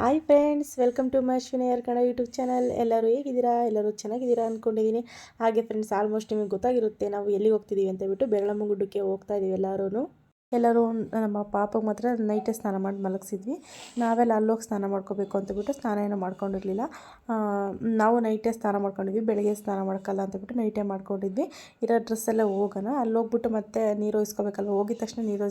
Hi friends, welcome to my Ashwini Kannada YouTube channel. ಎಲ್ಲರೂ ಹೇಗಿದ್ದೀರಾ? ಎಲ್ಲರೂ ಚೆನ್ನಾಗಿದ್ದೀರಾ ಅಂದ್ಕೊಂಡಿದ್ದೀನಿ ಹಾಗೆ ಫ್ರೆಂಡ್ಸ್, ಆಲ್ಮೋಸ್ಟ್ ನಿಮಗೆ ಗೊತ್ತಾಗಿರುತ್ತೆ ನಾವು ಎಲ್ಲಿಗೆ ಹೋಗ್ತಿದ್ದೀವಿ ಅಂತ ಬಿಟ್ಟು ಬೆರಳಮ್ಮ ಗುಡ್ಡಕ್ಕೆ ಹೋಗ್ತಾ ಇದ್ದೀವಿ ಎಲ್ಲರೂ ಎಲ್ಲರೂ ನಮ್ಮ ಪಾಪಗೆ ಮಾತ್ರ ನೈಟೇ ಸ್ನಾನ ಮಾಡಿ ಮಲಗಿಸಿದ್ವಿ. ನಾವೆಲ್ಲ ಅಲ್ಲೋಗಿ ಸ್ನಾನ ಮಾಡ್ಕೋಬೇಕು ಅಂತ ಬಿಟ್ಟು ಸ್ನಾನ ಏನೂ ಮಾಡ್ಕೊಂಡಿರಲಿಲ್ಲ. ನಾವು ನೈಟೇ ಸ್ನಾನ ಮಾಡ್ಕೊಂಡಿದ್ವಿ ಬೆಳಗ್ಗೆ ಸ್ನಾನ ಮಾಡ್ಕಲ್ಲ ಅಂತಬಿಟ್ಟು ನೈಟೇ ಮಾಡ್ಕೊಂಡಿದ್ವಿ. ಇರೋ ಡ್ರೆಸ್ಸೆಲ್ಲ ಹೋಗೋಣ. ಅಲ್ಲಿ ಹೋಗ್ಬಿಟ್ಟು ಮತ್ತೆ ನೀರು ಇಸ್ಕೋಬೇಕಲ್ಲ ಹೋಗಿದ ತಕ್ಷಣ ನೀರು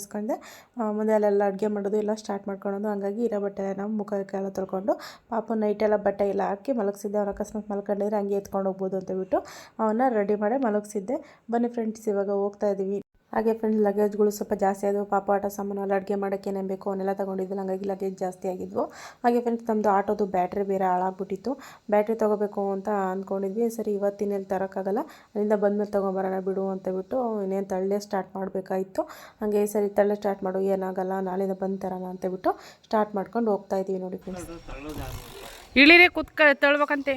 ಆ, ಮುಂದೆ ಅಲ್ಲೆಲ್ಲ ಅಡುಗೆ ಮಾಡೋದು ಎಲ್ಲ ಸ್ಟಾರ್ಟ್ ಮಾಡ್ಕೊಳೋದು. ಹಂಗಾಗಿ ಇರೋ ಬಟ್ಟೆ ನಮ್ಮ ಮುಖಕ್ಕೆಲ್ಲ ತೊಳ್ಕೊಂಡು ಪಾಪ ನೈಟೆಲ್ಲ ಬಟ್ಟೆ ಎಲ್ಲ ಹಾಕಿ ಮಲಗಿಸಿದ್ದೆ. ಅವ್ನು ಅಕಸ್ಮಾತ್ ಮಲ್ಕೊಂಡಿದ್ರೆ ಹಂಗೆ ಎತ್ಕೊಂಡು ಹೋಗ್ಬೋದು ಅಂತ ಬಿಟ್ಟು ಅವನ್ನ ರೆಡಿ ಮಾಡಿ ಮಲಗಿಸಿದ್ದೆ. ಬನ್ನಿ ಫ್ರೆಂಡ್ಸ್ ಇವಾಗ ಹೋಗ್ತಾ ಇದ್ದೀವಿ ಹಾಗೆ ಫ್ರೆಂಡ್ಸ್ ಲಗೇಜ್ಗಳು ಸ್ವಲ್ಪ ಜಾಸ್ತಿ ಆದವು. ಪಾಪ ಆಟ ಸಾಮಾನು ಎಲ್ಲ ಅಡುಗೆ ಮಾಡೋಕ್ಕೆ ಏನೇನು ಬೇಕು ಅವನ್ನೆಲ್ಲ ತೊಗೊಂಡಿದ್ವಿ. ಹಂಗಾಗಿ ಲಗೇಜ್ ಜಾಸ್ತಿ ಆಗಿದ್ವು. ಹಾಗೆ ಫ್ರೆಂಡ್ಸ್ ನಮ್ಮದು ಆಟೋದು ಬ್ಯಾಟ್ರಿ ಬೇರೆ ಹಾಳಾಗ್ಬಿಟ್ಟಿತ್ತು. ಬ್ಯಾಟ್ರಿ ತೊಗೋಬೇಕು ಅಂತ ಅಂದ್ಕೊಂಡಿದ್ವಿ ಸರಿ ಇವತ್ತಿನಲ್ಲಿ ತರೋಕ್ಕಾಗಲ್ಲ. ಅಲ್ಲಿಂದ ಬಂದಮೇಲೆ ತೊಗೊಂಬರೋಣ ಬಿಡು ಅಂತ ಬಿಟ್ಟು ಇನ್ನೇನು ತಳ್ಳೆ ಸ್ಟಾರ್ಟ್ ಮಾಡಬೇಕಾಯಿತು. ಹಾಗೆ ಸರಿ ತಳ್ಳೆ ಸ್ಟಾರ್ಟ್ ಮಾಡು, ಏನಾಗಲ್ಲ ನಾಳೆಯಿಂದ ಬಂದು ತರೋಣ ಅಂತ ಬಿಟ್ಟು ಸ್ಟಾರ್ಟ್ ಮಾಡ್ಕೊಂಡು ಹೋಗ್ತಾ ಇದ್ದೀವಿ ನೋಡಿ ಫ್ರೆಂಡ್ಸ್ ಇಳಿರಿ ಕುತ್ಕ ತಳ್ಬೇಕಂತೆ.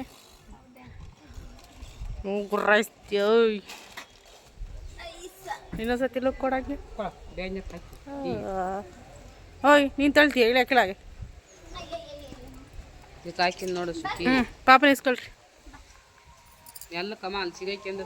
ಇನ್ನೊಂದ್ಸತಿ ಲುಕ್ ಕೊಡಂಗೆ? ಓಯ್ ನೀನು ತಳ್ತೀಯ ಇಳಿ ಕೆಳಗೆ. ಹಾಕಿದ್ ನೋಡು ಸುತ್ತಿ ಹ್ಞೂ ಪಾಪನ ಇಸ್ಕೊಳ್ರಿ. ಎಲ್ಲ ಕಮ ಅಲ್ಲಿ ಸಿಗೈಕೆಂದು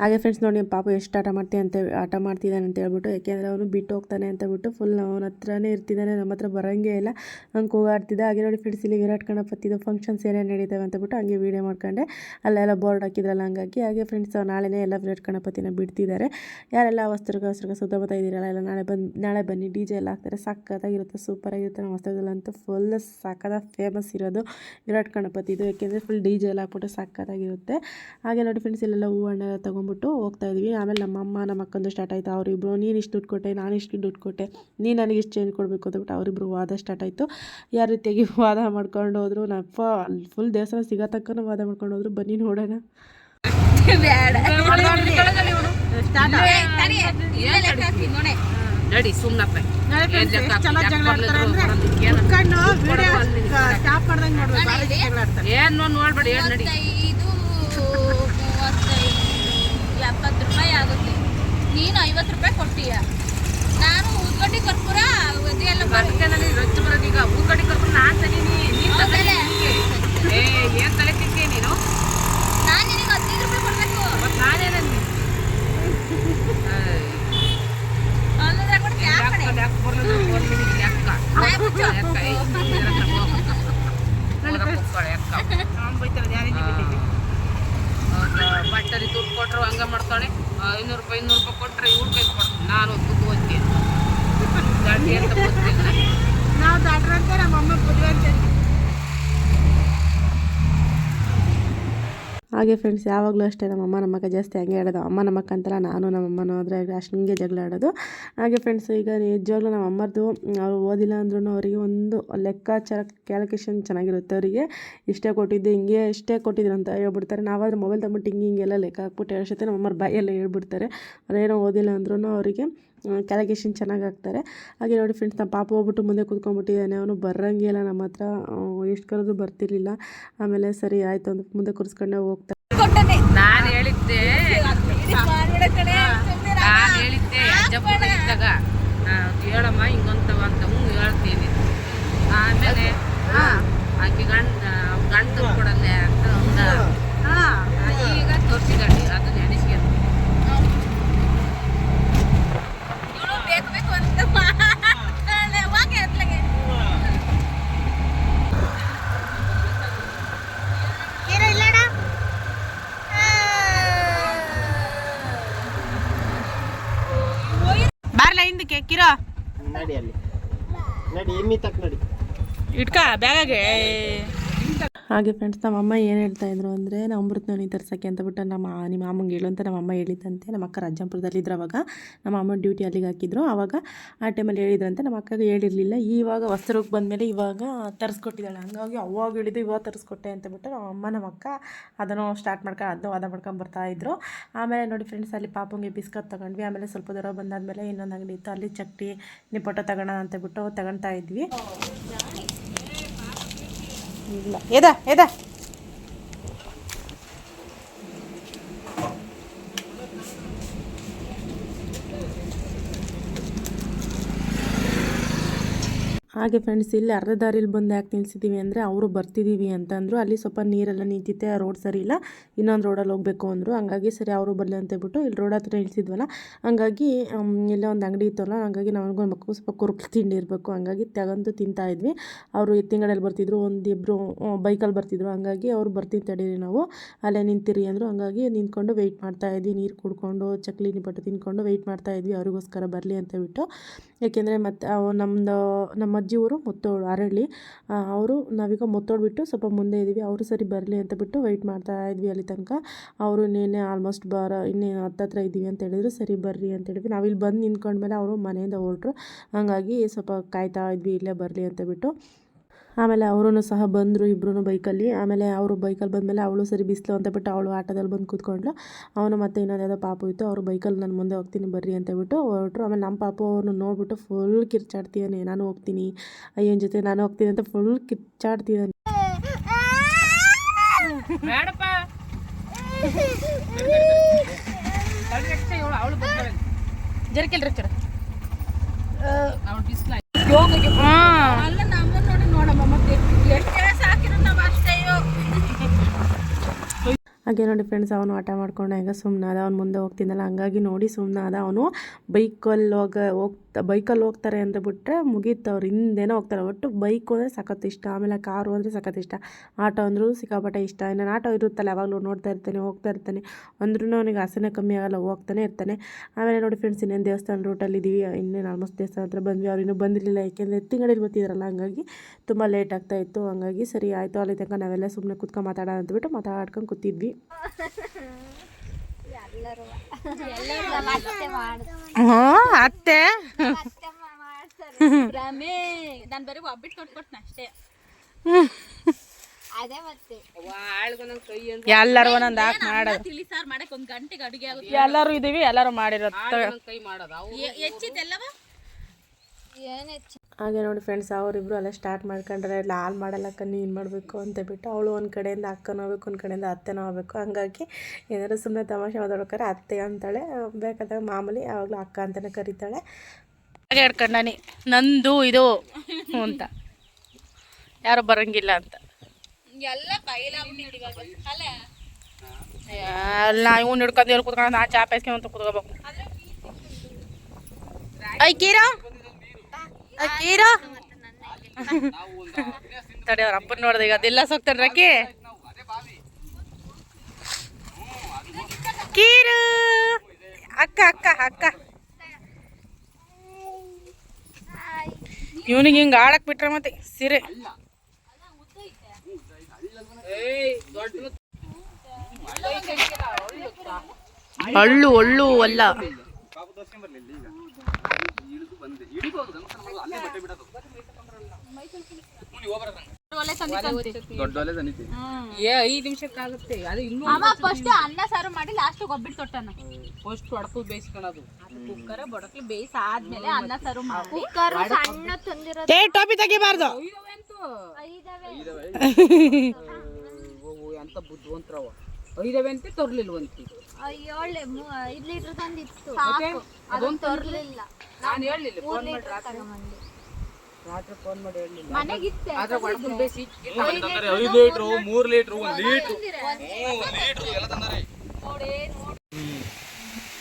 ಹಾಗೆ ಫ್ರೆಂಡ್ಸ್ ನೋಡಿ ಪಾಪ, ಎಷ್ಟು ಆಟ ಮಾಡ್ತೀನಿ ಅಂತ ಆಟ ಮಾಡ್ತಿದ್ದಾನೆ ಅಂತ ಹೇಳ್ಬಿಟ್ಟು, ಯಾಕೆಂದರೆ ಅವನು ಬಿಟ್ಟು ಹೋಗ್ತಾನೆ ಅಂತ ಬಿಟ್ಟು ಫುಲ್ ಅವನ ಹತ್ರನೇ ಇರ್ತಿದ್ದಾನೆ, ನಮ್ಮ ಹತ್ರ ಬರೋಂಗೆ ಇಲ್ಲ, ಹಂಗೆ ಕೂಗಾಡ್ತಿದ್ದೆ. ಹಾಗೆ ನೋಡಿ ಫ್ರೆಂಡ್ಸ್ ಇಲ್ಲಿ ವಿರಾಟ್ ಗಣಪತಿದು ಫಂಕ್ಷನ್ಸ್ ಏನೇನು ನಡೀತವೆ ಅಂತ ಬಿಟ್ಟು ಹಂಗೆ ವೀಡಿಯೋ ಮಾಡ್ಕೊಂಡೆ. ಅಲ್ಲೆಲ್ಲ ಬೋರ್ಡ್ ಹಾಕಿದ್ರಲ್ಲ ಹಂಗಾಗಿ. ಹಾಗೆ ಫ್ರೆಂಡ್ಸ್ ನಾಳೆನೇ ಎಲ್ಲ ವಿರಾಟ್ ಗಣಪತಿನ ಬಿಡ್ತಿದ್ದಾರೆ. ಯಾರೆಲ್ಲ ವಸ್ತ್ರಗ ವಸ್ತ್ರಗ ಸುತ್ತಮುತ್ತ ಇದ್ದೀರಲ್ಲ, ಎಲ್ಲ ನಾಳೆ ಬಂದು, ನಾಳೆ ಬನ್ನಿ, ಡಿ ಜೆ ಎಲ್ಲ ಹಾಕ್ತಾರೆ. ಸಕ್ಕತ್ತಾಗಿರುತ್ತೆ ಸೂಪರಾಗಿರುತ್ತೆ ನಮ್ಮ ಹೊಸದಲ್ಲಂತೂ ಫುಲ್ ಸಕ್ಕದ ಫೇಮಸ್ ಇರೋದು ವಿರಾಟ್ ಗಣಪತಿದು. ಯಾಕೆಂದರೆ ಫುಲ್ ಡಿ ಜೆ ಎಲ್ಲ ಹಾಕ್ಬಿಟ್ಟು ಸಕ್ಕತ್ತಾಗಿರುತ್ತೆ ಹಾಗೆ ನೋಡಿ ಫ್ರೆಂಡ್ಸ್ ಇಲ್ಲೆಲ್ಲ ಹೂವು ಹಣ್ಣೆಲ್ಲ ತೊಗೊಂಬಿಟ್ಟು ಹೋಗ್ತಾ ಇದ್ವಿ. ಆಮೇಲೆ ನಮ್ಮ ಅಮ್ಮ ನಮ್ಮ ಅಕ್ಕಂದು ಸ್ಟಾರ್ಟ್ ಆಯಿತು. ಅವರಿಬ್ಬರು ನೀನು ಇಷ್ಟು ದುಡ್ಡು ಕೊಟ್ಟೆ ನಾನು ಇಷ್ಟು ದುಡ್ಡು ಕೊಟ್ಟೆ. ನೀನು ನನಗೆ ಇಷ್ಟು ಚೇಂಜ್ ಕೊಡಬೇಕು ಅಂತ ಅವರಿಬ್ಬರು ಅವರಿಬ್ರು ವಾದ ಸ್ಟಾರ್ಟ್ ಆಯಿತು. ಯಾವ ರೀತಿಯಾಗಿ ವಾದ ಮಾಡ್ಕೊಂಡು ಹೋದ್ರು ನಪ್ಪ ಫುಲ್ ದೇವಸ್ಥಾನ ಸಿಗೋ ತಕ್ಕನ ವಾದ ಮಾಡ್ಕೊಂಡು ಹೋದ್ರು. ಬನ್ನಿ ನೋಡೋಣ. ನಡಿ ಸುಮ್ಮನಪ್ಪ ಏನ್ ನೋಡ್ಬೇಡಿ ಏನು ನಡಿ ಐದು ಮೂವತ್ತೈದು ರೂಪಾಯಿ ಆಗುತ್ತೆ. ನೀನು ಐವತ್ತು ರೂಪಾಯಿ ಕೊಟ್ಟಿಯ ನಾನು ಊದ್ಗಡ್ಡಿ ಕರ್ಪೂರ ನನಗೆ ರೊಚ್ಚ ಬರೋದೀಗ ಹೂಕಡಿ ಕರ್ಕೊಂಡು ನಾನು ತಗೀನಿ, ನೀನು? ಏ ಏನು ತಲೆ ತಿಂತೀಯ ನೀನು ನಾನು ನಿನಗೆ ಹದಿನೈದು ರೂಪಾಯಿ ಕೊಡಬೇಕು ಮತ್ತು ನಾನೇನಂದಿ ಅಲ್ಲದ್ರೆ ಕೊಡ್ತೀಯ ಆ ಕಡೆ ಯಾಕೆ ಬರ್ಲಿಲ್ಲ ಒಂದು ನಿನಗೆ ಲೆಕ್ಕ ಬಾಯ್ ಮುಚ್ಚು. ಲೆಕ್ಕ ಏ ಬಟ್ಟರಿ ದುಡ್ಡು ಕೊಟ್ಟರು ಹಂಗೆ ಮಾಡ್ತಾಳೆ ಐನೂರು ರೂಪಾಯಿ ಇನ್ನೂರು ರೂಪಾಯಿ ಕೊಟ್ಟರೆ ಇವ್ರ ಕೈ ಕೊಡ್ತೀನಿ ನಾನು ದುಡ್ಡು ಓದ್ತೀನಿ ದಾಂಡಿ ಅಂತ ಗೊತ್ತಿಲ್ಲ ನಾವು ದಾಟ್ರಂತೆ ನಮ್ಮ ಅಮ್ಮ ಬುದ್ಧಿವಂತ ಹಾಗೆ ಫ್ರೆಂಡ್ಸ್ ಯಾವಾಗಲೂ ಅಷ್ಟೇ ನಮ್ಮಮ್ಮ ನಮ್ಮ ಅಕ್ಕ ಜಾಸ್ತಿ ಹಂಗೆ ಆಡೋದು. ಅಮ್ಮ ನಮ್ಮಕ್ಕ ಅಂತಲ್ಲ ನಾನು, ನಮ್ಮ ಅಮ್ಮನೂ ಆದರೆ ಅಷ್ಟಂಗೆ ಜಗಳ ಆಡೋದು. ಹಾಗೆ ಫ್ರೆಂಡ್ಸ್ ಈಗ ನಿಜವಾಗ್ಲೂ ನಮ್ಮ ಅಮ್ಮರದು ಅವ್ರು ಓದಿಲ್ಲ ಅಂದ್ರೂ ಅವರಿಗೆ ಒಂದು ಲೆಕ್ಕಾಚಾರ ಕ್ಯಾಲ್ಕುಲೇಷನ್ ಚೆನ್ನಾಗಿರುತ್ತೆ ಅವರಿಗೆ. ಇಷ್ಟೇ ಕೊಟ್ಟಿದ್ದು ಹಿಂಗೆ, ಇಷ್ಟೇ ಕೊಟ್ಟಿದ್ರು ಅಂತ ಹೇಳ್ಬಿಡ್ತಾರೆ. ನಾವಾದ್ರೆ ಮೊಬೈಲ್ ತಗೊಂಬಿಟ್ಟು ಹಿಂಗೆ ಹಿಂಗೆಲ್ಲ ಲೆಕ್ಕ ಹಾಕ್ಬಿಟ್ಟು ಹೇಳ್ಸತ್ತೆ ನಮ್ಮ ಅಮ್ಮರ ಬಾಯೆಲ್ಲ ಹೇಳ್ಬಿಡ್ತಾರೆ. ಅವ್ರೇನೋ ಓದಿಲ್ಲ ಅಂದ್ರೂ ಅವರಿಗೆ ಕ್ಯಾಲ್ಕುಲೇಷನ್ ಚೆನ್ನಾಗಿ ಹಾಕ್ತಾರೆ. ಹಾಗೆ ನೋಡಿ ಫ್ರೆಂಡ್ಸ್ ನಮ್ಮ ಪಾಪ ಹೋಗ್ಬಿಟ್ಟು ಮುಂದೆ ಕೂತ್ಕೊಂಡ್ಬಿಟ್ಟಿದ್ದಾನೆ. ಅವನು ಬರೋಂಗೆ ಇಲ್ಲ ನಮ್ಮ ಹತ್ರ. ಎಷ್ಟು ಕರೆದ್ರು ಬರ್ತಿರ್ಲಿಲ್ಲ. ಆಮೇಲೆ ಸರಿ ಆಯಿತು ಅಂತ ಮುಂದೆ ಕೂರಿಸ್ಕೊಂಡೆ ಹೋಗ್ತಾ ನಾನು ಹೇಳಿದ್ದೆ. ನಾನು ಹೇಳಿದ್ದೆ ಅಜ್ಜಪ್ಪನ ಇದ್ದಾಗ. ಆ, ಹೇಳಮ್ಮ ಹಿಂಗಂತವ ಅಂತ ಹ್ಞೂ ಹೇಳ್ತೀನಿ. ಆಮೇಲೆ ಆಕೆ ಗಂಡ ಗಂಡ ಕೊಡಲ್ಲ ಅಂತ ಈಗ ತೋರಿಸಿದಳಿ ಅದು ನೆನೆಸ್ಕೊಂಡು ಇವ್ಳು ಬೇಕು ಬೇಕು ಅಂತ? ಬಾರ್ಲ ಹಿಂದಕ್ಕೆ ಕಿರೋ? ನಡಿ ಅಲ್ಲಿ. ನಡಿ ಎಮ್ಮಿ ತಕ್ಕ ನಡಿ. ಇಟ್ಕ ಬ್ಯಾಗಾಗೆ. ಹಾಗೆ ಫ್ರೆಂಡ್ಸ್ ನಮ್ಮಮ್ಮ ಏನು ಹೇಳ್ತಾ ಇದ್ರು ಅಂದರೆ ನಾವು ಅಮೃತನವನಿ ತರ್ಸೋಕ್ಕೆ ಅಂತ ಬಿಟ್ಟು ನಮ್ಮ ನಿಮ್ಮ ಅಮ್ಮಂಗೆ ಹೇಳು ಅಂತ ನಮ್ಮಮ್ಮ ಹೇಳಿದ್ದಂತೆ ನಮ್ಮ ಅಕ್ಕ ರಾಜಾಪುರದಲ್ಲಿದ್ರು ಅವಾಗ. ನಮ್ಮ ಅಮ್ಮ ಡ್ಯೂಟಿ ಅಲ್ಲಿಗೆ ಹಾಕಿದ್ರು. ಆವಾಗ ಆ ಟೈಮಲ್ಲಿ ಹೇಳಿದ್ರಂತೆ. ನಮ್ಮ ಅಕ್ಕಗೆ ಹೇಳಿರಲಿಲ್ಲ. ಇವಾಗ ವಸ್ತ್ರಕ್ಕೆ ಬಂದಮೇಲೆ ಇವಾಗ ತರಿಸ್ಕೊಟ್ಟಿದ್ದಾಳೆ. ಹಂಗಾಗಿ ಅವಾಗ ಹೇಳಿದ್ದು ಇವಾಗ ತರಿಸ್ಕೊಟ್ಟೆ ಅಂತ ಬಿಟ್ಟು ನಮ್ಮ ಅಮ್ಮ, ನಮ್ಮ ಅಕ್ಕ ಅದನ್ನು ಸ್ಟಾರ್ಟ್ ಮಾಡ್ಕೊಂಡು ಅದನ್ನು ವಾದ ಮಾಡ್ಕೊಂಡು ಬರ್ತಾ ಇದ್ರು. ಆಮೇಲೆ ನೋಡಿ ಫ್ರೆಂಡ್ಸ್ ಅಲ್ಲಿ ಪಾಪಂಗೆ ಬಿಸ್ಕತ್ ತಗೊಂಡ್ವಿ. ಆಮೇಲೆ ಸ್ವಲ್ಪ ದೂರ ಬಂದಾದಮೇಲೆ ಇನ್ನೊಂದು ಅಂಗಡಿ ಇತ್ತು. ಅಲ್ಲಿ ಚಟ್ನಿ, ನಿಪ್ಪಟ್ಟು ತಗೋಣ ಅಂತ ಬಿಟ್ಟು ತಗೊಳ್ತಾ ಇದ್ವಿ. ಇಲ್ಲ ಎದ ಹಾಗೆ ಫ್ರೆಂಡ್ಸ್ ಇಲ್ಲಿ ಅರ್ಧ ದಾರಿಲಿ ಬಂದು ಯಾಕೆ ನಿಲ್ಸಿದ್ದೀವಿ ಅಂದರೆ ಅವರು ಬರ್ತಿದ್ದೀವಿ ಅಂತಂದರು. ಅಲ್ಲಿ ಸ್ವಲ್ಪ ನೀರೆಲ್ಲ ನಿಂತಿತ್ತೆ, ಆ ರೋಡ್ ಸರಿ ಇಲ್ಲ, ಇನ್ನೊಂದು ರೋಡಲ್ಲಿ ಹೋಗಬೇಕು ಅಂದರು. ಹಂಗಾಗಿ ಸರಿ ಅವರು ಬರಲಿ ಅಂತ ಹೇಳ್ಬಿಟ್ಟು ಇಲ್ಲಿ ರೋಡ್ ಹತ್ರ ನಿಲ್ಸಿದ್ವಲ್ಲ. ಹಂಗಾಗಿ ಇಲ್ಲೇ ಒಂದು ಅಂಗಡಿ ಇತ್ತಲ್ಲ, ಹಂಗಾಗಿ ನಮಗೂ ಮಕ್ಕಳು ಸ್ವಲ್ಪ ಕುರುಕು ತಿಂಡಿ ಇರಬೇಕು. ಹಂಗಾಗಿ ತಗೊಂಡು ತಿಂತಾ ಇದ್ವಿ. ಅವರು ತಿಂಗಳಲ್ಲಿ ಬರ್ತಿದ್ರು ಒಂದಿಬ್ಬರು ಬೈಕಲ್ಲಿ ಬರ್ತಿದ್ರು. ಹಂಗಾಗಿ ಅವರು ಬರ್ತೀನಿ ತಡೀರಿ ನಾವು. ಅಲ್ಲೇ ನಿಂತಿರಿ ಅಂದರು. ಹಂಗಾಗಿ ನಿಂತ್ಕೊಂಡು ವೆಯ್ಟ್ ಮಾಡ್ತಾ ಇದ್ವಿ. ನೀರು ಕುಡ್ಕೊಂಡು, ಚಕ್ಲಿ ನಿಪ್ಪಟ್ಟು ತಿನ್ಕೊಂಡು ವೆಯ್ಟ್ ಮಾಡ್ತಾ ಇದ್ವಿ. ಅವ್ರಿಗೋಸ್ಕರ ಬರಲಿ ಅಂತ ಬಿಟ್ಟು ಏಕೆಂದರೆ ಮತ್ತು ನಮ್ಮದು ನಮ್ಮ ಅಜ್ಜಿ ಊರು ಮುತ್ತೋಡು ಅರಳಿ ಅವರು ನಾವೀಗ ಮುತ್ತೋಡು ಬಿಟ್ಟು ಸ್ವಲ್ಪ ಮುಂದೆ ಇದ್ದೀವಿ ಅವರು ಸರಿ ಬರಲಿ ಅಂತ ಬಿಟ್ಟು ವೆಯ್ಟ್ ಮಾಡ್ತಾ ಇದ್ವಿ ಅಲ್ಲಿ ತನಕ. ಅವರು ಇನ್ನೇನೆ ಆಲ್ಮೋಸ್ಟ್ ಬರ, ಇನ್ನೇನು ಹತ್ತತ್ರ ಇದ್ದೀವಿ ಅಂತ ಹೇಳಿದ್ರು. ಸರಿ ಬರ್ರಿ ಅಂತ ಹೇಳಿದ್ವಿ. ನಾವಿಲ್ಲಿ ಬಂದು ನಿಂತ್ಕೊಂಡ್ಮೇಲೆ ಅವರು ಮನೆಯಿಂದ ಹೊರಟ್ರು. ಹಾಗಾಗಿ ಸ್ವಲ್ಪ ಕಾಯ್ತಾ ಇದ್ವಿ, ಇಲ್ಲೇ ಬರಲಿ ಅಂತ ಬಿಟ್ಟು. ಆಮೇಲೆ ಅವರೂ ಸಹ ಬಂದರು ಇಬ್ಬರೂ ಬೈಕಲ್ಲಿ. ಆಮೇಲೆ ಅವರು ಬೈಕಲ್ಲಿ ಬಂದಮೇಲೆ ಅವಳು ಸರಿ ಬಿಸಿಲು ಅಂತ ಬಿಟ್ಟು ಅವಳು ಆಟೋದಲ್ಲಿ ಬಂದು ಕೂತ್ಕೊಂಡ್ಲು ಅವನು ಮತ್ತೆ ಇನ್ನೊಂದು ಯಾವುದೋ ಪಾಪು ಇತ್ತು. ಅವರು ಬೈಕಲ್ಲಿ ನಾನು ಮುಂದೆ ಹೋಗ್ತೀನಿ ಬರ್ರಿ ಅಂತ ಬಿಟ್ಟು ಹೊರಟ್ರು. ಆಮೇಲೆ ನಮ್ಮ ಪಾಪು ಅವ್ರನ್ನ ನೋಡಿಬಿಟ್ಟು ಫುಲ್ ಕಿರ್ಚಾಡ್ತೀಯಾನೆ ನಾನು ಹೋಗ್ತೀನಿ. ಅಯ್ಯನ ಜೊತೆ ನಾನು ಹೋಗ್ತೀನಿ ಅಂತ ಫುಲ್ ಕಿರ್ಚಾಡ್ತೀಯಾನೆ ಜರ್ಕಿಲ್ರಿ ಬಿಸಿಲ ಹಾಂ ಅಲ್ಲ ನಮ್ಮನ್ನ ನೋಡಿ ನೋಡಮ್ಮ ಮತ್ತೆ ಎಷ್ಟು ಸಾಕಿರೋ ನಾವು ಅಷ್ಟೇಯೋ ಹಾಗೆ ನೋಡಿ ಫ್ರೆಂಡ್ಸ್ ಅವನು ಆಟ ಮಾಡ್ಕೊಂಡು ಹೆಂಗೆ ಸುಮ್ಮನೆ ಅದ, ಅವ್ನು ಮುಂದೆ ಹೋಗ್ತಿದ್ದಲ್ಲ. ಹಂಗಾಗಿ ನೋಡಿ ಸುಮ್ಮನಾದ ಅವನು. ಬೈಕಲ್ಲಿ ಹೋಗ, ಹೋಗ್ತಾ ಬೈಕಲ್ಲಿ ಹೋಗ್ತಾರೆ ಅಂತ ಬಿಟ್ಟರೆ ಮುಗೀತು ಅವ್ರು ಹಿಂದೆನೇ ಹೋಗ್ತಾರೆ. ಒಟ್ಟು ಬೈಕು ಅಂದರೆ ಸಖತ್ ಇಷ್ಟ, ಆಮೇಲೆ ಕಾರು ಅಂದರೆ ಸಖತ್ ಇಷ್ಟ. ಆಟೋ ಅಂದರೂ ಸಿಕ್ಕಾಪಟ್ಟೆ ಇಷ್ಟ. ಇನ್ನೇನು ಆಟೋ ಇರುತ್ತಲ್ಲ, ಯಾವಾಗಲೂ ನೋಡ್ತಾ ಇರ್ತಾನೆ, ಹೋಗ್ತಾ ಇರ್ತಾನೆ. ಅಂದ್ರೂ ಅವನಿಗೆ ಹಸನೇ ಕಮ್ಮಿ ಆಗಲ್ಲ, ಹೋಗ್ತಾನೆ ಇರ್ತಾನೆ. ಆಮೇಲೆ ನೋಡಿ ಫ್ರೆಂಡ್ಸ್ ಇನ್ನೇನು ದೇವಸ್ಥಾನ ರೂಟಲ್ಲಿ ಇದ್ದೀವಿ ಇನ್ನೇನು ಆಲ್ಮೋಸ್ಟ್ ದೇವಸ್ಥಾನ ಹತ್ರ ಬಂದ್ವಿ. ಅವ್ರು ಇನ್ನೂ ಬಂದಿರಲಿಲ್ಲ, ಯಾಕೆಂದರೆ ತಿಂಗಳಲ್ಲಿ ಬರ್ತಿದ್ರಲ್ಲ ಹಂಗಾಗಿ ತುಂಬ ಲೇಟ್ ಆಗ್ತಾ ಇತ್ತು. ಹಂಗಾಗಿ ಸರಿ ಆಯಿತು, ಅಲ್ಲಿ ತನಕ ನಾವೆಲ್ಲ ಸುಮ್ಮನೆ ಕುತ್ಕೊಂಡು ಮಾತಾಡೋಣ ಅಂದ್ಬಿಟ್ಟು ಮಾತಾಡ್ಕೊಂಡು ಕೂತಿದ್ವಿ. ಹಾಂ ಅತ್ತೆ. ನಾನು ಬರೀ ಒಬ್ಬಿಟ್ಟು ಕೊಟ್ಕೊಟ್ನ ಅಷ್ಟೇ ಮತ್ತೆ ಎಲ್ಲರೂ ಒಂದೊಂದು ಹಾಕಿ ಮಾಡೋದು. ತಿಳಿ ಸಾರು ಮಾಡಕ್ ಒಂದ್ ಗಂಟೆಗೆ ಅಡುಗೆ ಆಗುತ್ತೆ ಎಲ್ಲರೂ ಇದೀವಿ, ಎಲ್ಲರೂ ಮಾಡಿರೋ ಕೈ ಮಾಡೋದು ಹೆಚ್ಚಿದ್ದೆಲ್ಲವ? ಏನ್ ಹೆಚ್ಚು ಹಾಗೆ ನೋಡಿ ಫ್ರೆಂಡ್ಸ್ ಅವರಿಬ್ರು ಅಲ್ಲೇ ಸ್ಟಾರ್ಟ್ ಮಾಡ್ಕೊಂಡ್ರೆ ಇಲ್ಲ ಹಾಲು ಮಾಡಲ್ಲ ಕಣ್ಣು ಏನು ಮಾಡಬೇಕು ಅಂತ ಬಿಟ್ಟು ಅವಳು ಒಂದು ಕಡೆಯಿಂದ ಅಕ್ಕನ ಹೋಗ್ಬೇಕು ಒಂದು ಕಡೆಯಿಂದ ಅತ್ತೆನ ಹೋಗ್ಬೇಕು ಹಂಗಾಗಿ ಏನಾದ್ರು ಸುಮ್ಮನೆ ತಮಾಷೆ ಮಾತಾಡ್ಬೇಕಾರೆ ಅತ್ತೆ ಅಂತಾಳೆ. ಬೇಕಾದಾಗ ಮಾಮೂಲಿ ಯಾವಾಗಲೂ ಅಕ್ಕ ಅಂತಲೇ ಕರೀತಾಳೆ. ಹಾಗೆ ಹಿಡ್ಕೊಂಡಾನಿ ನಂದು ಇದು ಅಂತ. ಯಾರು ಬರಂಗಿಲ್ಲ ಅಂತ. ಎಲ್ಲ ಅಲ್ಲ? ಇವ್ನು ಹಿಡ್ಕೊಂಡು ಎಲ್ಲಿ ಕುತ್ಕೊಂಡು ನಾ ಚಾಪ್ ಅಂತ ಕುತ್ಕೋಬೇಕು. ಐ ಕೀರ? ಐ ಕೀರ ತಡಿ ಅವ್ರ ಅಪ್ಪನ ನೋಡ್ದೆ ಈಗ ಅದೆಲ್ಲ ಸೋಗ್ತಾನೆ ರಕ್ಕಿ. ಕೀರು. ಅಕ್ಕ ಅಕ್ಕ ಅಕ್ಕ. ಇವನಿಗೆ ಹಿಂಗೆ ಆಡಕ್ ಬಿಟ್ರೆ ಮತ್ತೆ ಸಿರೆ. ಹಳ್ಳು ಒಳ್ಳು ಅಲ್ಲ ಏ ಐದು ನಿಮಿಷಕ್ಕಾಗುತ್ತೆ. ಅದು ಇನ್ನೂ ಅವ ಫಸ್ಟ್ ಅನ್ನ ಸಾರು ಮಾಡಿ ಲಾಸ್ಟ್ ಒಬ್ಬಿಟ್ಟು ತೊಟ್ಟನ. ಫಸ್ಟ್ ಹೊಡ್ಕು ಬೇಯಿಸ್ಕೊಳ್ಳೋದು. ಕುಕ್ಕರ್ ಬಡಕು ಬೇಯಿಸಿ ಆದ್ಮೇಲೆ ಅನ್ನ ಸಾರು ಮಾಡಿ ಕುಕ್ಕರ್ ಸಣ್ಣ ಏ ಟೋಪಿ ತೆಗಿಬಾರ್ದು. ಅಂತ ಬುದ್ಧಿವಂತರವ. ಐದವೆ ಅಂತ ಅಯ್ಯೋ ಐದು ಲೀಟರ್ ತಂದಿತ್ತು. ಅದೊಂದು ತರ್ಲಿಲ್ಲ. ನಾನು ಹೇಳಲಿಲ್ಲ ಫೋನ್ ಮಾಡಿ ರಾತ್ರಿ. ರಾತ್ರಿ ಫೋನ್ ಮಾಡಿ ಹೇಳಲಿಲ್ಲ. ಮನೆಗಿತ್ತೆ ಆದ್ರೆ ಹೊಡ್ಕೊಂಡು ಬೇಯಿಸಿ ಐದು ಲೀಟ್ರು ಮೂರು ಲೀಟ್ರು ಒಂದು ಲೀಟ್ರು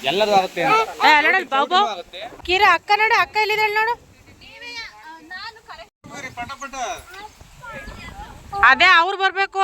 ಎಲ್ಲದೂ ಆಗುತ್ತೆ ನೋಡಲ್ ಬಾಬು. ಕೀರ ಅಕ್ಕ ನೋಡು ಅಕ್ಕ ಎಲ್ಲಿದ್ದಾಳೆ ನೋಡು? ಅದೇ ಅವ್ರು ಬರ್ಬೇಕು.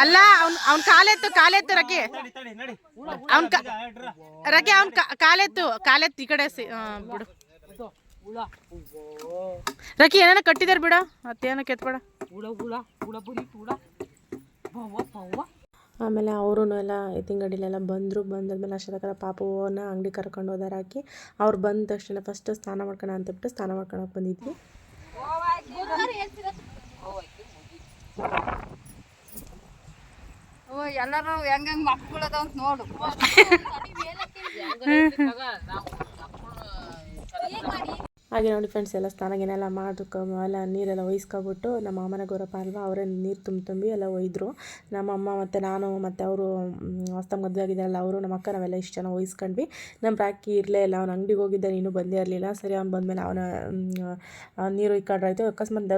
ಅಲ್ಲ, ಅವ್ನ್ ಅವ್ನ್ ಕಾಲೆತ್ತು ಕಾಲೆತ್ತು ರಕಿ. ಅವ್ನ್ ರಕಿ, ಅವ್ನ್ ಕಾಲೆತ್ತು ಕಾಲೆತ್ತು ಈ ಕಡೆ ಬಿಡು. ರಕಿ, ಏನೇನೋ ಕಟ್ಟಿದಾರ ಬಿಡ. ಅತ್ತೇನ ಕೆತ್ಬೇಡ. ಆಮೇಲೆ ಅವರು ಎಲ್ಲ ಎತ್ತಿನಗಡಿಲೆಲ್ಲ ಬಂದರು. ಬಂದಾದ್ಮೇಲೆ ಅಷ್ಟೊತ್ತಕರ ಪಾಪುವನ್ನ ಅಂಗಡಿ ಕರ್ಕೊಂಡು ಹೋದಾರ ಹಾಕಿ ಅವ್ರು ಬಂದ ತಕ್ಷಣ ಫಸ್ಟ್ ಸ್ನಾನ ಮಾಡ್ಕೋಣ ಅಂತ ಬಿಟ್ಟು ಸ್ನಾನ ಮಾಡ್ಕೊಳಕ್ಕೆ ಬಂದಿದ್ವಿ. ಎಲ್ಲರೂ ಹೆಂಗ್ ಹೆಂಗ್ ಮಕ್ಕಳದ ಅಂತ ನೋಡು ಹಾಗೆ ನೋಡಿ ಫ್ರೆಂಡ್ಸ್ ಎಲ್ಲ ಸ್ನಾನಗೇನೆಲ್ಲ ಮಾಡ್ಕೊ ಎಲ್ಲ ನೀರೆಲ್ಲ ಒಯ್ಸ್ಕೊಬಿಟ್ಟು ನಮ್ಮ ಮಾಮನ ಗೌರಪ್ಪ ಅಲ್ವಾ ಅವರೇ ನೀರು ತುಂಬಿ ತುಂಬಿ ಎಲ್ಲ ಒಯ್ದರು. ನಮ್ಮ ಅಮ್ಮ ಮತ್ತು ನಾನು ಮತ್ತು ಅವರು ಹೊಸ್ತ ಮದುವೆ ಆಗಿದ್ದಾರಲ್ಲ ಅವರು ನಮ್ಮ ಅಕ್ಕ ನಾವೆಲ್ಲ ಇಷ್ಟು ಜನ ಒಯ್ಸ್ಕೊಂಡ್ವಿ. ನಮ್ಮ ರಾಕಿ ಇರಲೇ ಇಲ್ಲ, ಅವ್ನು ಅಂಗಡಿಗೆ ಹೋಗಿದ್ದ, ನೀನು ಬಂದೇ ಇರಲಿಲ್ಲ. ಸರಿ, ಅವ್ನು ಬಂದಮೇಲೆ ಅವನ ನೀರು ಇಕ್ಕೊಂಡ್ರಾಯ್ತು. ಅಕಸ್ಮಾತ್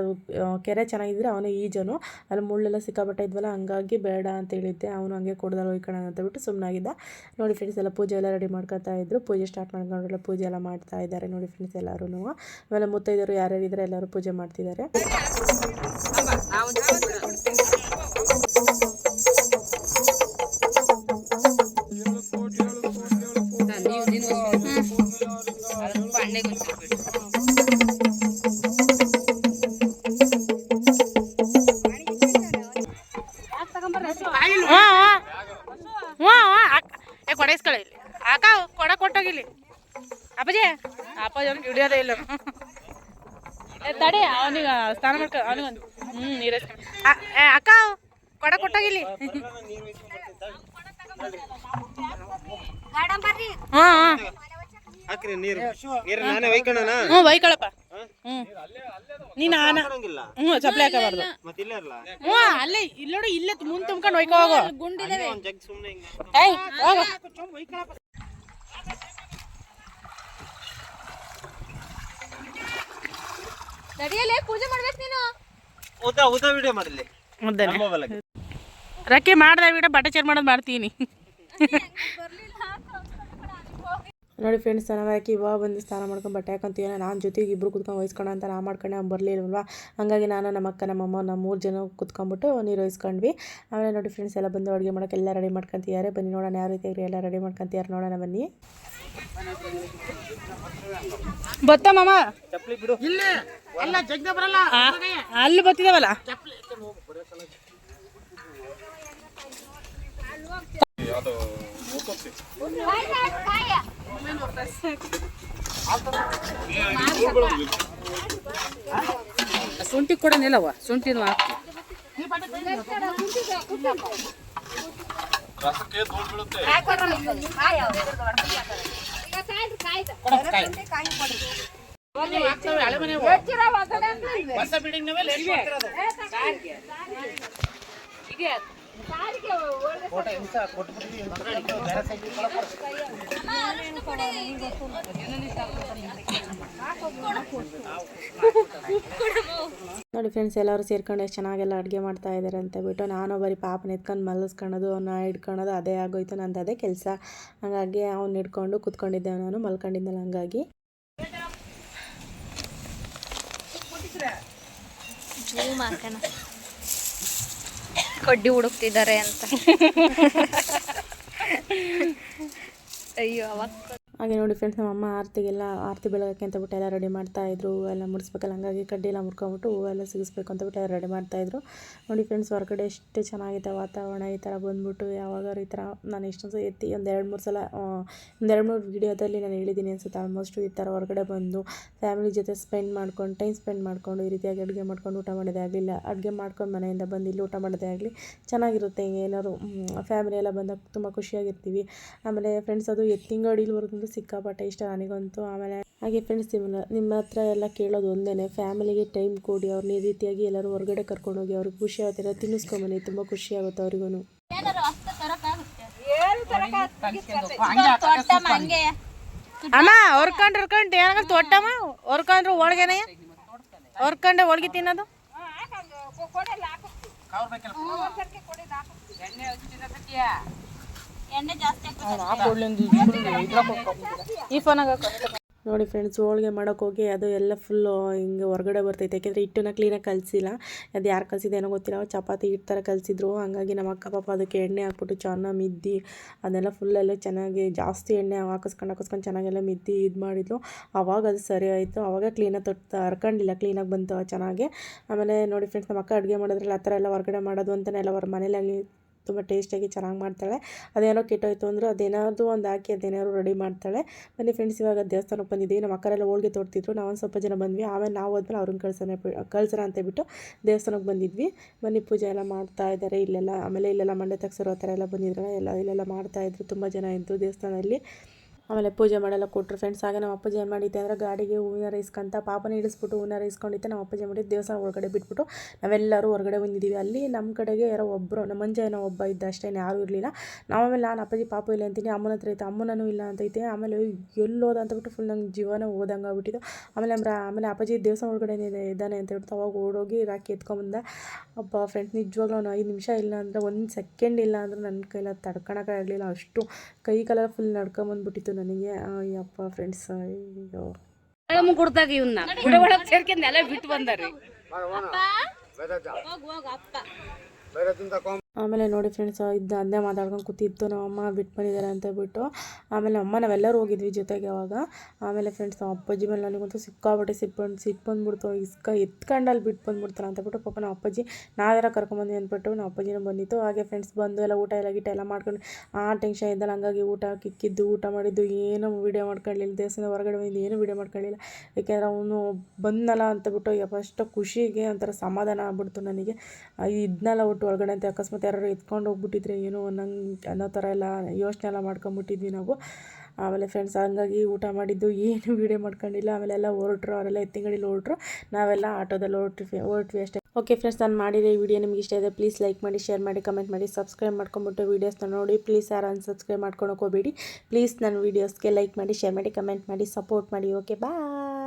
ಕೆರೆ ಚೆನ್ನಾಗಿದ್ದರೆ ಅವನು ಈಜನು. ಅಲ್ಲಿ ಮುಳ್ಳೆಲ್ಲ ಸಿಕ್ಕಾಪಟ್ಟೆ ಇದ್ವಲ್ಲ, ಹಂಗಾಗಿ ಬೇಡ ಅಂತ ಹೇಳಿದ್ದೆ. ಅವನು ಹಂಗೆ ಕೊಡ್ದಲ್ಲ ಒಯ್ಕೊಳ್ಳೋಣ ಅಂತ ಬಿಟ್ಟು ಸುಮ್ಮನಾಗಿದ್ದ ನೋಡಿ ಫ್ರೆಂಡ್ಸ್ ಎಲ್ಲ ಪೂಜೆ ಎಲ್ಲ ರೆಡಿ ಮಾಡ್ಕೊತಾ ಇದ್ರು. ಪೂಜೆ ಸ್ಟಾರ್ಟ್ ಮಾಡ್ಕೊಂಡ್ರೆಲ್ಲ ಪೂಜೆ ಎಲ್ಲ ಮಾಡ್ತಾ ಇದ್ದಾರೆ. ನೋಡಿ ಫ್ರೆಂಡ್ಸ್ ಎಲ್ಲರೂ ಆಮೇಲೆ ಮುತ್ತೈದರು ಯಾರ್ಯಾರು ಇದ್ದಾರೆ ಎಲ್ಲರೂ ಪೂಜೆ ಮಾಡ್ತಿದ್ದಾರೆ. ಅಕ್ಕ ಕೊಡ ಕೊಟ್ಟಾಗಿಲ್ಲಿ. ಹ್ಞೂ ನೀನು ಆನ ಚಪ್ಪಲಿ ಹಾಕಬಾರ್ದು. ಹ್ಞೂ ಅಲ್ಲೇ ಇಲ್ಲಿ ನೋಡಿ ಇಲ್ಲೇ ಮುಂದೆ ತುಂಬ್ಕೊಂಡು ಒಯ್ಕೊ ಏಯ್ ಹೋಗು. ನಡಿಯಲೇ? ಪೂಜೆ ಮಾಡ್ಬೇಕು ನೀನು? ಉದಾ ಉದಾ ವಿಡಿಯೋ ಮಾಡಲಿ ಮುದ್ದೆ ನಮ್ಮ ಹೊಲಕ್ಕೆ ರಕ್ಕೆ ಮಾಡ್ದೆ ಬಿಡ ಬಟ್ಟೆ ಚೇರ್ ಮಾಡೋದು ಮಾಡ್ತೀನಿ. ನೋಡಿ ಫ್ರೆಂಡ್ಸ್ ಸ್ನಾನ ಹಾಕಿ ಇವಾಗ ಬಂದು ಸ್ನಾನ ಮಾಡ್ಕೊಂಡು ಬಟ್ಟೆ ಹಾಕೊಂತೀವಿ ನಾನು ಜೊತೆಗೆ ಇಬ್ಬರು ಕುತ್ಕೊಂಡು ವಹಿಸ್ಕೊಂಡು ಅಂತ ನಾ ಮಾಡ್ಕೊಂಡೆ ಅವ್ನು ಬರಲಿಲ್ವಲ್ವ? ಹಾಗಾಗಿ ನಾನು ನಮ್ಮ ಅಕ್ಕ ನಮ್ಮ ಅಮ್ಮ ನಮ್ಮ ಮೂರು ಜನ ಕುತ್ಕೊಂಡ್ಬಿಟ್ಟು ನೀರು ವಹಿಸ್ಕೊಂಡ್ವಿ ಆಮೇಲೆ ನೋಡಿ ಫ್ರೆಂಡ್ಸ್ ಎಲ್ಲ ಬಂದು ಅಡುಗೆ ಮಾಡೋಕೆ ಎಲ್ಲ ರೆಡಿ ಮಾಡ್ಕೊಂತಿದ್ದಾರೆ. ಬನ್ನಿ ನೋಡೋಣ ಯಾವ ರೀತಿ ಎಲ್ಲ ರೆಡಿ ಮಾಡ್ಕೊಂತಿದ್ದಾರೆ ನೋಡೋಣ ಬನ್ನಿ. ಬತ್ತ ಮಾಮ? ಚಪ್ಪಲಿ ಬಿಡು. ಆ, ಅಲ್ಲಿ ಬತ್ತಿದಾವಲ್ಲ? ಶುಂಠಿ ಕೂಡ ನಿಲ್ಲವ ಶುಂಠಿನೂ ಹಾಕಿ. ರಸಕ್ಕೆ ಧೂಳು ಬೀಳುತ್ತೆ. ನೋಡಿ ಫ್ರೆಂಡ್ಸ್ ಎಲ್ಲರೂ ಸೇರ್ಕೊಂಡು ಎಷ್ಟು ಚೆನ್ನಾಗೆಲ್ಲ ಅಡುಗೆ ಮಾಡ್ತಾ ಇದ್ದಾರೆ ಅಂತ ಬಿಟ್ಟು ನಾನು ಬರೀ ಪಾಪನ ಎತ್ಕೊಂಡು ಮಲಗಿಸ್ಕೊಳ್ಳೋದು ಅವನ್ನ ಹಿಡ್ಕೊಳೋದು ಅದೇ ಆಗೋಯ್ತು, ನಂದು ಅದೇ ಕೆಲಸ. ಹಾಗಾಗಿ ಅವ್ನು ಹಿಡ್ಕೊಂಡು ಕುತ್ಕೊಂಡಿದ್ದೆ, ನಾನು ಮಲ್ಕೊಂಡಿದ್ದಲ್ಲ ಹಂಗಾಗಿ. ಹೂ ಕಡ್ಡಿ ಹುಡುಕ್ತಿದ್ದಾರೆ ಅಂತ. ಅಯ್ಯೋ ಅವಾಗ ಹಾಗೆ ನೋಡಿ ಫ್ರೆಂಡ್ಸ್ ನಮ್ಮ ಅಮ್ಮ ಆರತಿಗೆಲ್ಲ, ಆರತಿ ಬೆಳಗಕ್ಕೆ ಅಂತ ಬಿಟ್ಟು ಎಲ್ಲ ರೆಡಿ ಮಾಡ್ತಾ ಇದ್ರು. ಹೂವೆಲ್ಲ ಮುಡಿಸ್ಬೇಕಲ್ಲ, ಹಂಗಾಗಿ ಕಡ್ಡಿ ಎಲ್ಲ ಮುರ್ಕೊಂಬಿಟ್ಟು ಹೂವೆಲ್ಲ ಸಿಗಿಸ್ಬೇಕು ಅಂತ ಬಿಟ್ಟು ಎಲ್ಲ ರೆಡಿ ಮಾಡ್ತಾಯಿದ್ರು ನೋಡಿ ಫ್ರೆಂಡ್ಸ್ ಹೊರಗಡೆ ಎಷ್ಟು ಚೆನ್ನಾಗಿದೆ ವಾತಾವರಣ, ಈ ಥರ ಬಂದ್ಬಿಟ್ಟು ಯಾವಾಗಾದ್ರೂ ಈ ಥರ ನಾನು ಎಷ್ಟೊಂದು ಎತ್ತಿ, ಒಂದು ಎರಡು ಮೂರು ಸಲ ಒಂದು ಎರಡು ಮೂರು ವೀಡಿಯೋದಲ್ಲಿ ನಾನು ಹೇಳಿದ್ದೀನಿ ಅನಿಸುತ್ತೆ. ಆಲ್ಮೋಸ್ಟ್ ಈ ಥರ ಹೊರಗಡೆ ಬಂದು ಫ್ಯಾಮಿಲಿ ಜೊತೆ ಸ್ಪೆಂಡ್ ಮಾಡ್ಕೊಂಡು ಟೈಮ್ ಸ್ಪೆಂಡ್ ಮಾಡಿಕೊಂಡು, ಈ ರೀತಿಯಾಗಿ ಅಡುಗೆ ಮಾಡ್ಕೊಂಡು ಊಟ ಮಾಡೋದೇ ಆಗಲಿಲ್ಲ. ಅಡುಗೆ ಮಾಡ್ಕೊಂಡು ಮನೆಯಿಂದ ಬಂದು ಇಲ್ಲಿ ಊಟ ಮಾಡೋದೇ ಆಗಲಿ, ಚೆನ್ನಾಗಿರುತ್ತೆ. ಏನಾದ್ರು ಫ್ಯಾಮಿಲಿ ಎಲ್ಲ ಬಂದಾಗ ತುಂಬ ಖುಷಿಯಾಗಿರ್ತೀವಿ. ಆಮೇಲೆ ಫ್ರೆಂಡ್ಸ್ ಅದು ಎತ್ತಿಂಗಡಿಲಿ ಅಡಿಲ್ವರೆಗೂ ಸಿಕ್ಕಾಪಟ್ಟೆ ಇಷ್ಟ ನನಗಂತೂ. ಆಮೇಲೆ ಹಾಗೆ ಫ್ರೆಂಡ್ಸ್ ನಿಮ್ಮ ನಿಮ್ಮ ಹತ್ರ ಎಲ್ಲ ಕೇಳೋದು ಒಂದೇ ಫ್ಯಾಮಿಲಿಗೆ ಟೈಮ್ ಕೊಡಿ ಅವ್ರನ್ನ ಈ ರೀತಿಯಾಗಿ ಎಲ್ಲರೂ ಹೊರಗಡೆ ಕರ್ಕೊಂಡೋಗಿ ಅವ್ರಿಗೆ ಖುಷಿ ಆಗುತ್ತೆ ತಿನ್ನಿಸ್ಕೊಂಬನ್ನಿ ತುಂಬ ಖುಷಿ ಆಗುತ್ತೆ ಅವ್ರಿಗೂ ಹಂಗೆ ಅಮ್ಮ ಹೊರ್ಕೊಂಡು ಹೊರ್ಕೊಂಡು ಏನಾಗ ತೊಟ್ಟಮ್ಮ ಹೊರ್ಕೊಂಡ್ರು ಹೋಳ್ಗೆನೆ? ಹೊರ್ಕೊಂಡೆ ಹೋಳ್ಗೆ ತಿನ್ನೋದು? ಎಣ್ಣೆ ಈ ಫೋನಾಗ ನೋಡಿ ಫ್ರೆಂಡ್ಸ್ ಹೋಳಿಗೆ ಮಾಡೋಕೆ ಹೋಗಿ ಅದು ಎಲ್ಲ ಫುಲ್ಲು ಹಿಂಗೆ ಹೊರಗಡೆ ಬರ್ತೈತೆ. ಯಾಕೆಂದರೆ ಹಿಟ್ಟನ್ನ ಕ್ಲೀನಾಗಿ ಕಲಿಸಿಲ್ಲ. ಅದು ಯಾರು ಕಲಿಸಿದೆ ಏನೋ ಗೊತ್ತಿಲ್ಲ. ಅವ್ರು ಚಪಾತಿ ಹಿಟ್ಟು ಥರ ಕಲಿಸಿದ್ರು. ಹಂಗಾಗಿ ನಮ್ಮ ಅಕ್ಕ ಪಾಪ ಅದಕ್ಕೆ ಎಣ್ಣೆ ಹಾಕ್ಬಿಟ್ಟು ಚೆನ್ನಾಗಿ ಮಿದ್ದಿ ಅದನ್ನೆಲ್ಲ ಫುಲ್ಲೆಲ್ಲ ಚೆನ್ನಾಗಿ ಜಾಸ್ತಿ ಎಣ್ಣೆ ಹಾಕಿಸ್ಕೊಂಡು ಹಾಕಿಸ್ಕೊಂಡು ಚೆನ್ನಾಗೆಲ್ಲ ಮಿದ್ದಿ ಇದು ಮಾಡಿದ್ಲು. ಅವಾಗ ಅದು ಸರಿ ಆಯಿತು. ಅವಾಗ ಕ್ಲೀನಾಗಿ ತೊಟ್ಟು ಹರ್ಕೊಂಡಿಲ್ಲ ಕ್ಲೀನಾಗಿ ಬಂತು ಚೆನ್ನಾಗಿ. ಆಮೇಲೆ ನೋಡಿ ಫ್ರೆಂಡ್ಸ್ ನಮ್ಮ ಅಕ್ಕ ಅಡುಗೆ ಮಾಡೋದ್ರಲ್ಲಿ ಆ ಥರ ಎಲ್ಲ ಹೊರಗಡೆ ಮಾಡೋದು ಅಂತಲೇ ಎಲ್ಲ ಹೊರ ಮನೇಲಾಗಲಿ ತುಂಬ ಟೇಸ್ಟಾಗಿ ಚೆನ್ನಾಗಿ ಮಾಡ್ತಾಳೆ. ಅದೇನೋ ಕೆಟ್ಟೋಯ್ತು ಅಂದರೂ ಅದೇನಾದರೂ ಒಂದು ಹಾಕಿ ಅದೇನಾದ್ರು ರೆಡಿ ಮಾಡ್ತಾಳೆ. ಬನ್ನಿ ಫ್ರೆಂಡ್ಸ್ ಇವಾಗ ದೇವಸ್ಥಾನಕ್ಕೆ ಬಂದಿದ್ದೀವಿ. ನಮ್ಮ ಅಕ್ಕರೆಲ್ಲ ಹೋಳಿಗೆ ತೋರ್ತಿದ್ರು ನಾವು ಒಂದು ಸ್ವಲ್ಪ ಜನ ಬಂದ್ವಿ. ಆಮೇಲೆ ನಾವು ಹೋದ್ಮೇಲೆ ಅವ್ರನ್ನ ಕಳ್ಸೋಣ ಕಳ್ಸೋಣ ಅಂತ ಬಿಟ್ಟು ದೇವಸ್ಥಾನಕ್ಕೆ ಬಂದಿದ್ವಿ. ಬನ್ನಿ ಪೂಜೆ ಎಲ್ಲ ಮಾಡ್ತಾ ಇದ್ದಾರೆ ಇಲ್ಲೆಲ್ಲ. ಆಮೇಲೆ ಇಲ್ಲೆಲ್ಲ ಮಂಡೆ ತಗ್ಸಿರೋ ಆ ಥರ ಎಲ್ಲ ಬಂದಿದ್ರಲ್ಲ, ಎಲ್ಲ ಇಲ್ಲೆಲ್ಲ ಮಾಡ್ತಾ ಇದ್ರು. ತುಂಬ ಜನ ಇದ್ದರು ದೇವಸ್ಥಾನದಲ್ಲಿ. ಆಮೇಲೆ ಪೂಜೆ ಮಾಡೆಲ್ಲ ಕೊಟ್ಟರು. ಫ್ರೆಂಡ್ಸ್ ಹಾಗೆ ನಮ್ಮ ಅಪ್ಪಾಜಿ ಏನು ಮಾಡಿದ್ದೆ ಅಂದರೆ ಗಾಡಿಗೆ ಹೂವಿನ ರೈಸ್ಕೊಂತ ಪಾಪನ ಇಳಿಸ್ಬಿಟ್ಟು ಹೂವಿನ ರೈಸ್ಕೊಂಡಿದ್ದೆ ನಮ್ಮ ಅಪ್ಪಾಜಿ ಮಾಡಿದ್ದು ದೇವಸ್ಥಾನ ಒಳಗಡೆ ಬಿಟ್ಬಿಟ್ಟು ನಾವೆಲ್ಲರೂ ಹೊರಗಡೆ ಬಂದಿದ್ದೀವಿ. ಅಲ್ಲಿ ನಮ್ಮ ಕಡೆಗೆ ಯಾರೋ ಒಬ್ಬರು ನಮ್ಮ ಮಂಜ ಏನೋ ಒಬ್ಬ ಇದ್ದ ಅಷ್ಟೇ ಯಾರೂ ಇರಲಿಲ್ಲ. ನಾವು ಆಮೇಲೆ, ನಾನು ಅಪ್ಪಾಜಿ ಪಾಪ ಇಲ್ಲ ಅಂತೀನಿ, ಅಮ್ಮನ ಹತ್ರ ಐತೆ, ಅಮ್ಮನೂ ಇಲ್ಲ ಅಂತೈತೆ ಆಮೇಲೆ ಎಲ್ಲೋದ ಅಂತ ಬಿಟ್ಟು ಫುಲ್ ನಂಗೆ ಜೀವನ ಓದಂಗೆ ಆಗ್ಬಿಟ್ಟಿದ್ದು ಆಮೇಲೆ ನಮ್ಮ ಆಮೇಲೆ ಅಪ್ಪಾಜಿ ದೇವಸ್ಥಾನ ಒಳಗಡೆ ಇದ್ದಾನೆ ಅಂತ ಹೇಳ್ಬಿಟ್ಟು ಅವಾಗ ಓಡೋಗಿ ರಾಕಿ ಎತ್ಕೊಂಬಂದ ಅಪ್ಪ ಫ್ರೆಂಡ್ಸ್ ನಿಜವಾಗ್ಲೂ ಅವ್ನು ಐದು ನಿಮಿಷ ಇಲ್ಲ ಅಂದರೆ ಒಂದು ಸೆಕೆಂಡ್ ಇಲ್ಲ ಅಂದ್ರೆ ನನ್ನ ಕೈಲ ತಡ್ಕೊಳಕ್ಕಾಗಲಿಲ್ಲ ಅಷ್ಟು ಕೈ ಕಲರ್ ಫುಲ್ ನಡ್ಕೊಂಬಂದ್ಬಿಟ್ಟಿತ್ತು ನನಗೆ ಅಯ್ಯಪ್ಪ ಫ್ರೆಂಡ್ಸ್ ಅಯ್ಯೋ. ನಮ್ಗೆ ಕೊಡ್ದಾಗ ಇವನ್ನ ಗುಡ ಒಳಗೆ ಸೇರ್ಕೊಂಡು ಎಲ್ಲ ಬಿಟ್ಟು ಬಂದಾರಿ ಹೋಗ ಹೋಗ ಅಪ್ಪ. ಆಮೇಲೆ ನೋಡಿ ಫ್ರೆಂಡ್ಸ್ ಇದ್ದು ಅಂದೇ ಮಾತಾಡ್ಕೊಂಡು ಕೂತಿತ್ತು. ನಮ್ಮ ಅಮ್ಮ ಬಿಟ್ಟು ಬಂದಿದ್ದಾರೆ ಅಂತ ಬಿಟ್ಟು ಆಮೇಲೆ ಅಮ್ಮ ನಾವೆಲ್ಲರೂ ಹೋಗಿದ್ವಿ ಜೊತೆಗೆ ಅವಾಗ. ಆಮೇಲೆ ಫ್ರೆಂಡ್ಸ್ ನಮ್ಮ ಅಪ್ಪಾಜಿ ಮೇಲೆ ನನಗಂತೂ ಸಿಕ್ಕಾಬಿಟ್ಟೆ ಸಿಟ್ಬಂದು ಸಿಟ್ಟು ಬಂದ್ಬಿಡ್ತು. ಇಸ್ಕ ಎತ್ಕೊಂಡು ಅಲ್ಲಿ ಬಿಟ್ಟು ಬಂದ್ಬಿಡ್ತಾರೆ ಅಂತ ಬಿಟ್ಟು ಪಾಪ ನಮ್ಮ ಅಪ್ಪಾಜಿ ನಾವೆಲ್ಲ ಕರ್ಕೊಂಬಂದ್ವಿ ಅಂದ್ಬಿಟ್ಟು ನಮ್ಮ ಅಪ್ಪಾಜಿನೂ ಬಂದಿತ್ತು. ಹಾಗೆ ಫ್ರೆಂಡ್ಸ್ ಬಂದು ಎಲ್ಲ ಊಟ ಎಲ್ಲ ಗೀಟ ಎಲ್ಲ ಮಾಡ್ಕೊಂಡು, ಆ ಟೆನ್ಷನ್ ಇದ್ದಲ್ಲ ಹಂಗಾಗಿ ಊಟ ಕಿಕ್ಕಿದ್ದು, ಊಟ ಮಾಡಿದ್ದು, ಏನೂ ವೀಡಿಯೋ ಮಾಡ್ಕೊಳ್ಳಿಲ್ಲ ದೇವಸ್ಥಾನದ ಹೊರಗಡೆ ಬಂದು ಏನೂ ವೀಡಿಯೋ ಮಾಡ್ಕೊಳ್ಳಿಲ್ಲ ಯಾಕೆಂದ್ರೆ ಅವನು ಬಂದನಲ್ಲ ಅಂತ ಬಿಟ್ಟು ಫಸ್ಟ್ ಖುಷಿಗೆ ಒಂಥರ ಸಮಾಧಾನ ಆಗ್ಬಿಡ್ತು ನನಗೆ. ಇದನ್ನೆಲ್ಲ ಒಟ್ಟು ಒಳಗಡೆ ಅಂತ ಅಕಸ್ಮಾತ್ ಯಾರು ಎತ್ಕೊಂಡು ಹೋಗ್ಬಿಟ್ಟಿದ್ರೆ ಏನೋ ಅನ್ನಂಗೆ ಅನ್ನೋ ಥರ ಎಲ್ಲ ಯೋಚನೆ ಎಲ್ಲ ಮಾಡ್ಕೊಂಬಿಟ್ಟಿದ್ವಿ ನಾವು. ಆಮೇಲೆ ಫ್ರೆಂಡ್ಸ್ ಹಂಗಾಗಿ ಊಟ ಮಾಡಿದ್ದು ಏನು ವೀಡಿಯೋ ಮಾಡ್ಕೊಂಡಿಲ್ಲ. ಆಮೇಲೆ ಎಲ್ಲ ಹೊರಟ್ರು, ಅವರೆಲ್ಲ ಎತ್ತಿಂಗಡಿಲಿ ಹೊರಟ್ರು. ನಾವೆಲ್ಲ ಆಟೋದಲ್ಲಿ ಹೊರಟ್ವಿ ಹೊರಟ್ವಿ ಅಷ್ಟೇ. ಓಕೆ ಫ್ರೆಂಡ್ಸ್ ನಾನು ಮಾಡಿರೋ ಈ ವಿಡಿಯೋ ನಿಮ್ಗೆ ಇಷ್ಟ ಇದೆ ಪ್ಲೀಸ್ ಲೈಕ್ ಮಾಡಿ ಶೇರ್ ಮಾಡಿ ಕಮೆಂಟ್ ಮಾಡಿ ಸಬ್ಸ್ಕ್ರೈಬ್ ಮಾಡ್ಕೊಂಬಿಟ್ಟು ವೀಡಿಯೋಸ್ನ ನೋಡಿ ಪ್ಲೀಸ್ ಯಾರು ಅನ್ಸಬ್ಸ್ಕ್ರೈಬ್ ಮಾಡ್ಕೊಳಕ್ಕೆ ಹೋಗಬೇಡಿ. ಪ್ಲೀಸ್ ನನ್ನ ವೀಡಿಯೋಸ್ಗೆ ಲೈಕ್ ಮಾಡಿ ಶೇರ್ ಮಾಡಿ ಕಮೆಂಟ್ ಮಾಡಿ ಸಪೋರ್ಟ್ ಮಾಡಿ. Okay bye